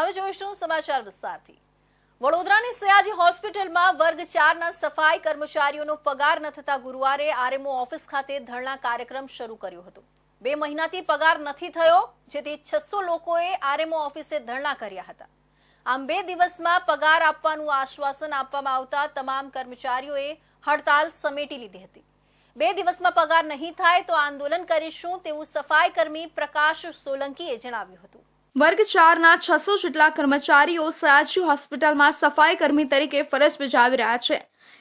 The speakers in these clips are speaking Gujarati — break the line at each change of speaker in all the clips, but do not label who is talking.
હવે જોઈશું સમાચાર વિસ્તારથી. વડોદરાની સયાજી હોસ્પિટલમાં વર્ગ ચારના સફાઈ કર્મચારીઓનો પગાર ન થતા ગુરુવારે આરએમઓ ઓફિસ ખાતે ધરણા કાર્યક્રમ શરૂ કર્યો હતો. બે મહિનાથી પગાર નથી થયો, જેથી છસો લોકોએ આરએમઓ ઓફિસે ધરણા કર્યા હતા. આમ બે દિવસમાં પગાર આપવાનું આશ્વાસન આપવામાં આવતા તમામ કર્મચારીઓએ હડતાલ સમેટી લીધી હતી. બે દિવસમાં પગાર નહીં થાય તો આંદોલન કરીશું તેવું સફાઈ કર્મી પ્રકાશ સોલંકીએ જણાવ્યું હતું.
વર્ગ ચારના છસો જેટલા કર્મચારીઓ સયાજી હોસ્પિટલમાં સફાઈ કર્મી તરીકે ફરજ બજાવી રહ્યા છે.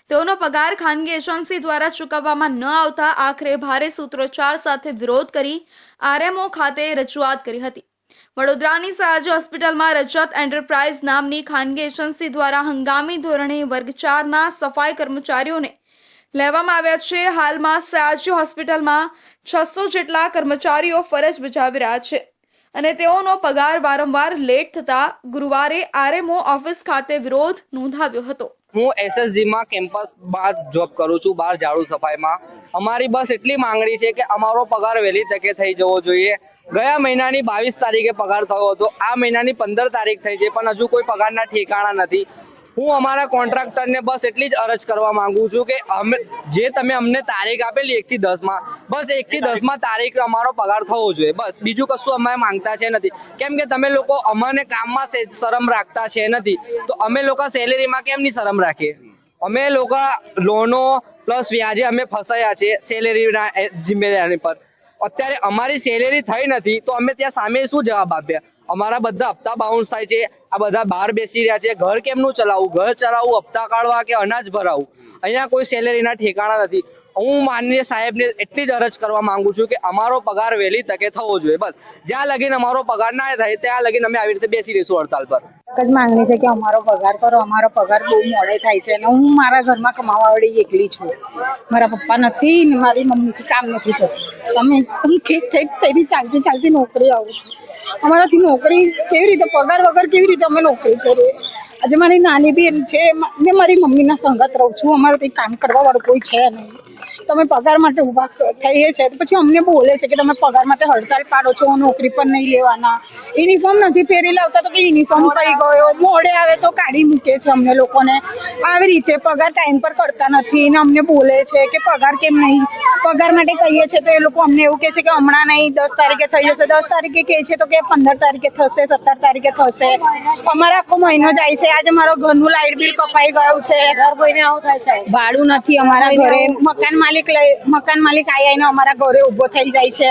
તેઓનો પગાર ખાનગી એજન્સી દ્વારા ચૂકવવામાં ન આવતા આખરે ભારે સૂત્રોચ્ચાર સાથે વિરોધ કરી આરએમઓ ખાતે રજૂઆત કરી હતી. વડોદરાની સયાજી હોસ્પિટલમાં રજત એન્ટરપ્રાઇઝ નામની ખાનગી એજન્સી દ્વારા હંગામી ધોરણે વર્ગ ચારના સફાઈ કર્મચારીઓને લેવામાં આવ્યા છે. હાલમાં સયાજી હોસ્પિટલમાં છસો જેટલા કર્મચારીઓ ફરજ બજાવી રહ્યા છે. અને તેઓનો પગાર વારંવાર લેટ થતા ગુરુવારે આરએમઓ ઓફિસ ખાતે વિરોધ નોંધાવ્યો હતો.
હું એસએસજીમાં કેમ્પસ બાર જોબ કરું છું બહાર ઝાડુ સફાઈમાં. અમારી બસ એટલી માંગણી છે કે અમારો પગાર વહેલી તકે થઈ જવો જોઈએ. ગયા મહિનાની બાવીસ તારીખે પગાર થયો હતો. આ મહિનાની પંદર તારીખ થઈ છે, પણ હજુ કોઈ પગારના ઠેકાણા નથી. હું અમારા કોન્ટ્રાક્ટરને બસ એટલી જ અરજ કરવા માંગુ છું કે અમે જે તમે અમને તારીખ આપેલી એકથી દસમાં બસ એકથી દસમાં તારીખ અમારો પગાર થવો જોઈએ, બસ. બીજું કશું અમે માંગતા છે નથી. કેમ કે તમે લોકો અમને કામમાં શરમ રાખતા છે નથી. તો અમે લોકો સેલેરીમાં કેમ નહીં શરમ રાખીએ? અમે લોકો લોનો પ્લસ વ્યાજે અમે ફસાયા છે સેલેરીના જિમ્મેદારી પર. અત્યારે અમારી સેલેરી થઈ નથી, તો અમે ત્યાં સામે શું જવાબ આપ્યા? અમારા બધા હપ્તા બાઉન્સ થાય છે. આ બધા બહાર બેસી રહ્યા છે. ઘર કેમનું ચલાવવું? ઘર ચલાવવું, હપ્તા કાઢવા કે અનાજ ભરાવું? અહીંયા કોઈ સેલેરીના ઠેકાણા નથી. હું માનનીય સાહેબને એટલી જ અરજ કરવા માંગુ છું કે અમારો પગાર વહેલી તકે થવો જોઈએ. બસ. જ્યાં લગીન અમારો પગાર ના થાય, ત્યાં લગીન અમે આવી રીતે બેસી રહીશું હડતાલ પર.
એક જ માંગણી છે કે અમારો પગાર કરો. અમારો પગાર બહુ મોડે થાય છે અને હું મારા ઘરમાં કમાવાવાળી એકલી છું. મારા પપ્પા નથી ને મારી મમ્મીથી કામ નથી થતું. તમે હું ઠીક ઠીક તેની ચાલતી ચાલતી નોકરી આવું છું. અમારાથી નોકરી કેવી રીતે, પગાર વગર કેવી રીતે અમે નોકરી કરીએ? આજે મારી નાની બેન છે, મેં મારી મમ્મીના સંગત રહું છું, અમારે કંઈ કામ કરવા વાળું કોઈ છે નહીં. તમે પગાર માટે ઊભા થઈએ છે તો પછી અમને બોલે છે કે તમે પગાર માટે હડતાલ પાડો છો નોકરી પણ નહીં લેવાના. યુનિફોર્મ નથી પહેરી લાવતા તો કે યુનિફોર્મ કઈ ગયો? મોડે આવે તો કાઢી મૂકે છે અમને લોકોને. આવી રીતે પગાર ટાઈમ પર કરતા નથી ને અમને બોલે છે કે પગાર કેમ નહીં? પગાર માટે કહીએ છે તો એ લોકો અમને એવું કહે છે કે હમણાં નહીં દસ તારીખે થઈ જશે. દસ તારીખે કહે છે તો કે પંદર તારીખે થશે સત્તર તારીખે થશે. અમારે આખો મહિનો જાય છે. આજે મારો ઘરનું લાઇટ બિલ કપાઈ ગયું છે. આવું થાય છે ભાડું નથી અમારા ઘરે. મકાન માલિક લઈ મકાન માલિક આઈ આવીને અમારા ઘરે ઊભો થઈ જાય છે.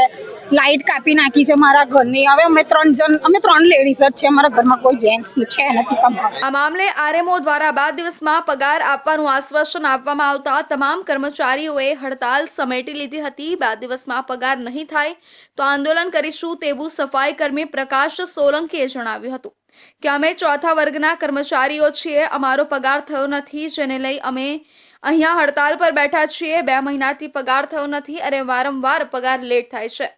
લાઇટ કાપી નાખી છે મારા ઘરની. હવે અમે ત્રણ જણ, અમે ત્રણ લેડીઝ જ છે અમારા ઘરમાં કોઈ જેન્ટ્સ છે નથી
આ મામલે આરએમઓ દ્વારા બાર દિવસમાં પગાર આપવાનું આશ્વાસન આપવામાં આવતા તમામ કર્મચારીઓએ હડતાલ સમેટી લીધી હતી. બાર દિવસમાં પગાર નહીં થાય તો આંદોલન કરીશું તેવું સફાઈ કર્મી પ્રકાશ સોલંકીએ જણાવ્યું હતું કે અમે ચોથા વર્ગના કર્મચારીઓ છીએ. અમારો પગાર થયો નથી, જેને લઈ અમે અહીંયા હડતાલ પર બેઠા છીએ. બે મહિનાથી પગાર થયો નથી અને વારંવાર પગાર લેટ થાય છે.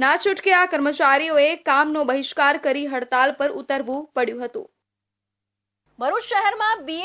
ના છૂટકે આ કર્મચારીઓએ કામનો બહિષ્કાર કરી હડતાલ પર ઉતરવું પડ્યું હતું.
ભરૂચ શહેરમાં બીએ